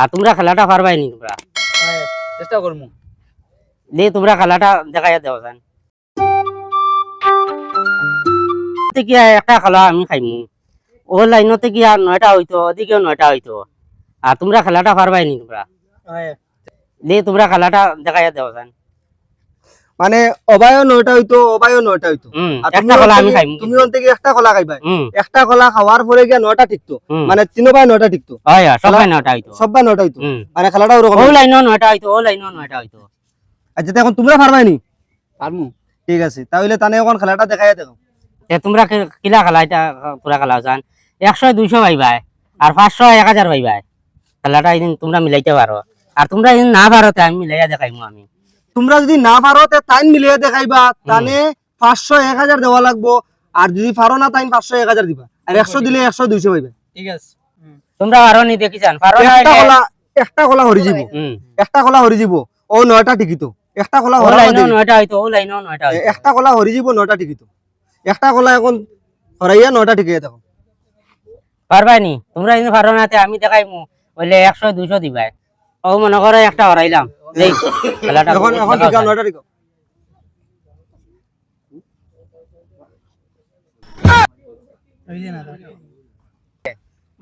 আর তোমরা খেলাটা পারবাই নি তোমরা। হ্যাঁ, চেষ্টা করব দে তোমরা খেলাটা দেখাইয়া দেও জান। আর একটা খেলা আমি খাইমু। ও লাইনতে কি আর নয়টা হইতো ওদিকেও নয়টা হইতো। আর তোমরা খেলাটা পারবাই নি তোমরা। হ্যাঁ, দে তোমরা খেলাটা দেখাইয়া দেও জান। মানে অবায়ও নয়টা হইতো অবায়ও নয়টা হইতো। তুমি থেকে- খাইমু। তুমি ওর থেকে একটা কলা খাইবা একটা কলা খাওয়ার পরে গিয়া নয়টা টিকতো। মানে তিনোবাই নয়টা টিকতো। সবাই নয়টা হইতো। সবাই নয়টা হইতো। মানে খেলাটা ওরকম ও নয়টা হইতো ও নয়টা হইতো। আচ্ছা এখন তোমরা পারবাই নি? পারমু। ঠিক আছে তাহলে তানে এখন খেলাটা দেখাই দেখো তোমরা কিলা খেলা এটা পুরা খেলা জান? একশো দুইশো পাইবাই আর পাঁচশো এক হাজার পাইবাই। খেলাটা এদিন তোমরা মিলাইতে পারো। আর তোমরা এদিন না পারো তে আমি মিলাইয়া দেখাইমু আমি। তোমরা যদি না পারো তে টাইম মিলিয়ে দেখাইবা। তানে পাঁচশো এক হাজার দেওয়া লাগবো। আর যদি পারো না তাইন পাঁচশো এক হাজার দিবা। আর একশো দিলে একশো দুইশো পাইবে। ঠিক আছে। তোমরা পারো নি দেখিছান পারো একটা কলা একটা কলা হরি যাব। একটা কলা হরি যাব। ও নয়টা টিকিত একটা কলা হরা নয়টা হইতো ও লাইনও নয়টা একটা কলা হরি যাব নয়টা টিকিত একটা কলা এখন হরাইয়া নয়টা টিকিয়ে দেখো। পারবাই নি? তোমরা এদিন পারো না আমি দেখাইমু। বলে একশো দুইশো দিবাই। ও মনে করো একটা হরাইলাম। খেলাটা এখন এখন টিকা নয়টা টিকা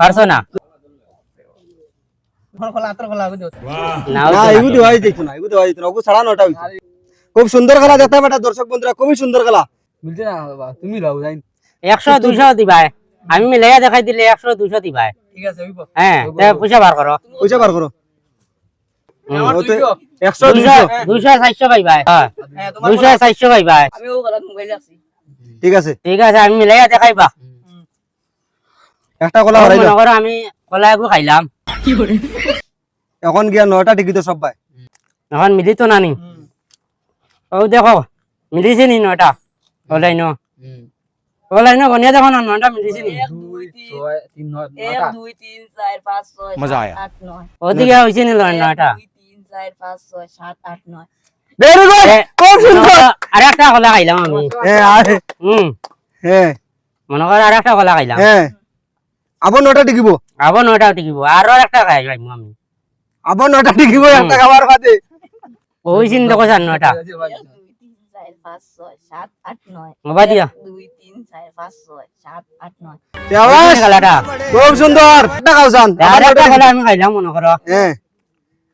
পারছ না? খুব সুন্দর খেলা দেখতে পাটা দর্শক বন্ধুরা খুবই সুন্দর খেলা। না বাবা তুমি লাও যাই। একশো দুইশো দিবাই। আমি মিলাইয়া দেখাই দিলে একশো দুইশো দিবাই। ঠিক আছে হ্যাঁ পয়সা বার করো। পয়সা বার করো। ঠিক আছে। ঠিক আছে আমি মিলাইয়া দেখাইবা। একটা কলা ও হরাই মনে করো আমি কলা একু খাইলাম। এখন গিয়া নয়টা টিকিত সবাই এখন মিলিত না নি? ও দেখো মিলিছে নি নয়টা ওলাই ন? ওলাই ন? গনিয়া দেখো না নয়টা মিলিছে নি? মজা আয়া। ওদিকে হয়েছে নি নয়টা চার পাঁচ ছয় সাত আট নয় ভেরি গুড খুব সুন্দর আর একটা কলা খাইলাম আমি। হ্যাঁ মনে করো আর একটা কলা খাইলাম। হ্যাঁ আবার নয়টা টিকিব? আবার নয়টা টিকিব আরও একটা খাই পাইমু আমি। আবার টিকিব একটা খাবার বাদে। ওই চিন্তা করছেন খুব সুন্দর! খাইলাম মনে করো। হ্যাঁ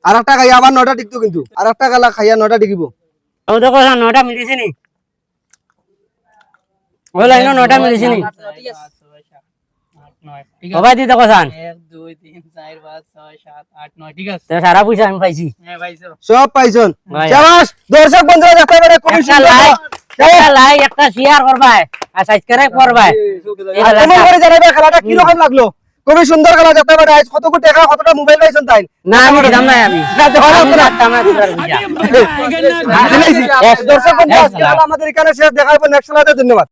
আর একটা খাইয়া আবার নয়টা টিকতো কিন্তু। আর একটা কালা খাইয়া নয়টা টিকিব। ও দেখো নয়টা মিলিছে নি। ওই লাইন নয়টা মিলিছে নি। ঠিক আছে সারা পয়সা আমি পাইছি। হ্যাঁ সব পাইছন ভাই। দর্শক বন্ধুরা দেখতে পারে খুবই সুন্দর একটা লাইক একটা শেয়ার করবাই আর সাবস্ক্রাইব এই করে জানাবে খেলাটা কি রকম লাগল? খুবই সুন্দর খেলা দেখতে পারে আজ কত কোটি টাকা কতটা মোবাইল পাইছেন তাই? না আমি দিলাম না আমি। দর্শক বন্ধু আজকে আমাদের এখানে শেষ দেখা হবে নেক্সট ধন্যবাদ।